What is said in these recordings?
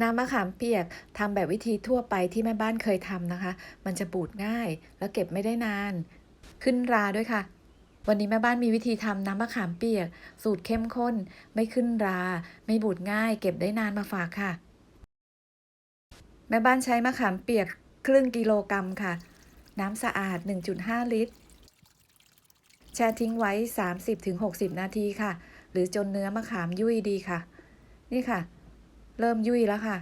น้ำมะขามเปียกทำแบบวิธีทั่วไปที่แม่บ้านเคยทำนะคะ มันจะบูดง่าย แล้วเก็บไม่ได้นาน ขึ้นราด้วยค่ะ วันนี้แม่บ้านมีวิธีทำน้ำมะขามเปียก สูตรเข้มข้น ไม่ขึ้นรา ไม่บูดง่าย เก็บได้นานมาฝากค่ะ แม่บ้านใช้มะขามเปียกครึ่งกิโลกรัมค่ะ น้ำสะอาด 1.5 ลิตร แช่ทิ้งไว้ 30-60 นาทีค่ะ หรือจนเนื้อมะขามยุ่ยดีค่ะ นี่ค่ะ เริ่มยุ่ยแล้วค่ะ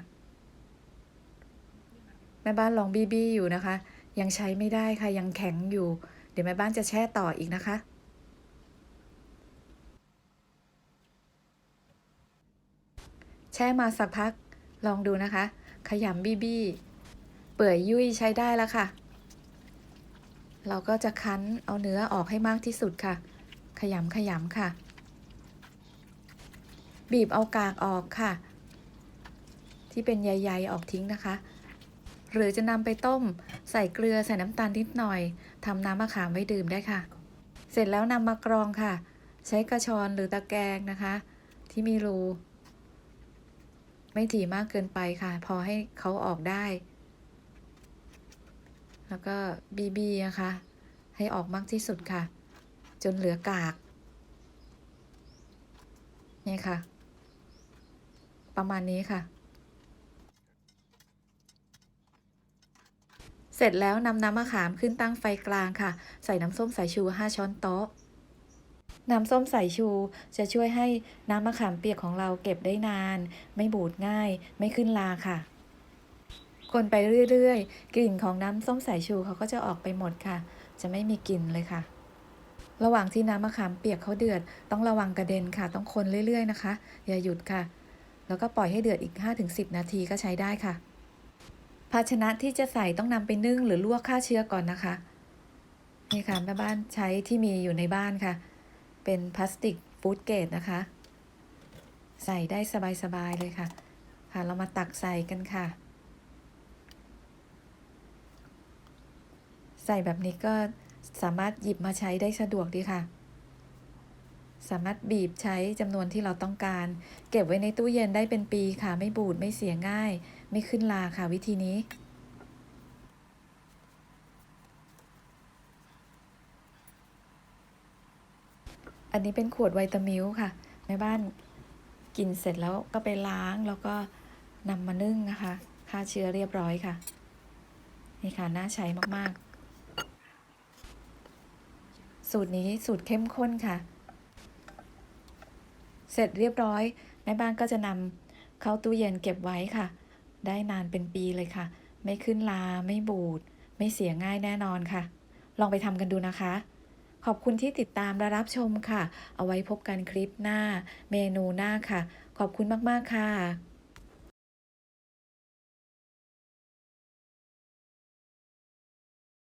แม่บ้านลองบีบีอยู่นะคะ ยังใช้ไม่ได้ค่ะยังแข็งอยู่ เดี๋ยวแม่บ้านจะแช่ต่ออีกนะคะแช่มาสักพัก ลองดูนะคะ ขยำบีบีเปื่อยยุ่ยใช้ได้แล้วค่ะ เราก็จะคั้นเอาเนื้อออกให้มากที่สุดค่ะ ขยำขยำค่ะ บีบเอากากออกค่ะ ที่เป็นใยๆออกทิ้งนะคะ หรือจะนำไปต้ม ใส่เกลือใส่น้ำตาลนิดหน่อยทำน้ำมะขามไว้ดื่มได้ค่ะ เสร็จแล้วนำมากรองค่ะ ใช้กระชอนหรือตะแกรงนะคะ ที่มีรู ไม่ถี่มากเกินไปค่ะ พอให้เขาออกได้ แล้วก็บีบีนะคะ ให้ออกมากที่สุดค่ะ จนเหลือกากนี่ค่ะ ประมาณนี้ค่ะ เสร็จแล้วนำน้ำมะขามขึ้นตั้งไฟกลางค่ะ ใส่น้ำส้มสายชู 5 ช้อนโต๊ะ น้ำส้มสายชูจะช่วยให้น้ำมะขามเปียกของเราเก็บได้นาน ไม่บูดง่าย ไม่ขึ้นลาค่ะ คนไปเรื่อยๆ กลิ่นของน้ำส้มสายชูเขาก็จะออกไปหมดค่ะ จะไม่มีกลิ่นเลยค่ะ ระหว่างที่น้ำมะขามเปียกเขาเดือด ต้องระวังกระเด็นค่ะ ต้องคนเรื่อยๆนะคะ อย่าหยุดค่ะ แล้วก็ปล่อยให้เดือดอีก 5-10 นาทีก็ใช้ได้ค่ะ ภาชนะที่จะใส่ต้องนำไปนึ่งหรือลวกฆ่าเชื้อก่อนนะคะ นี่ค่ะแม่บ้านใช้ที่มีอยู่ในบ้านค่ะ เป็นพลาสติกฟู้ดเกรดนะคะ ใส่ได้สบายๆเลยค่ะ ค่ะเรามาตักใส่กันค่ะ ใส่แบบนี้ก็สามารถหยิบมาใช้ได้สะดวกดีค่ะ สามารถบีบใช้จำนวนที่เราต้องการ เก็บไว้ในตู้เย็นได้เป็นปีค่ะ ไม่บูดไม่เสียง่าย ไม่ขึ้นลาค่ะวิธีนี้อันนี้เป็นขวดไวตามิลค่ะแม่บ้านกินเสร็จแล้วก็ไปล้างแล้วก็นำมานึ่งนะคะฆ่าเชื้อเรียบร้อยค่ะ นี่ค่ะ น่าใช้มาก ๆ สูตรนี้สูตรเข้มข้นค่ะ เสร็จเรียบร้อยแม่บ้านก็จะนำเข้าตู้เย็นเก็บไว้ค่ะ ได้นานเป็นปีเลยค่ะ ไม่ขึ้นลาไม่บูด ไม่เสียง่ายแน่นอนค่ะ ลองไปทำกันดูนะคะ ขอบคุณที่ติดตามและรับชมค่ะ เอาไว้พบกันคลิปหน้า เมนูหน้าค่ะ ขอบคุณมาก ๆ ค่ะ